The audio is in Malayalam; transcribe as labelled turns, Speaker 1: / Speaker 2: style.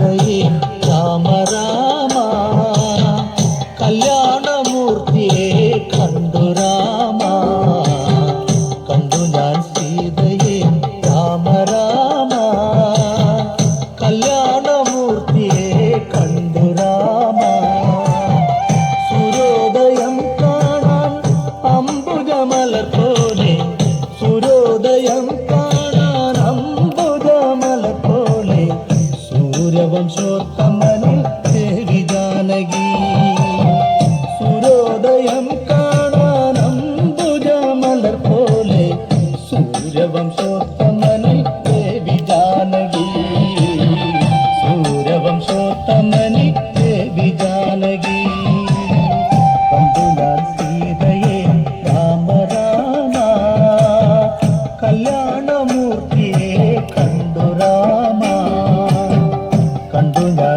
Speaker 1: కై రామ రామ కళ్యాణమూర్తి కండురా വംശോത്തമനിൽ ദേവി ജാനകി. സൂര്യോദയം കാണാൻ അംബുജമലർ പോലെ സൂര്യവംശോത്തമനിൽ ദേവി ജാനകി. സൂര്യവംശോത്തമനി ദേവി ജാനകി. സീതയെ രാമരാമ കല്യാണമൂർത്തിയെ cuando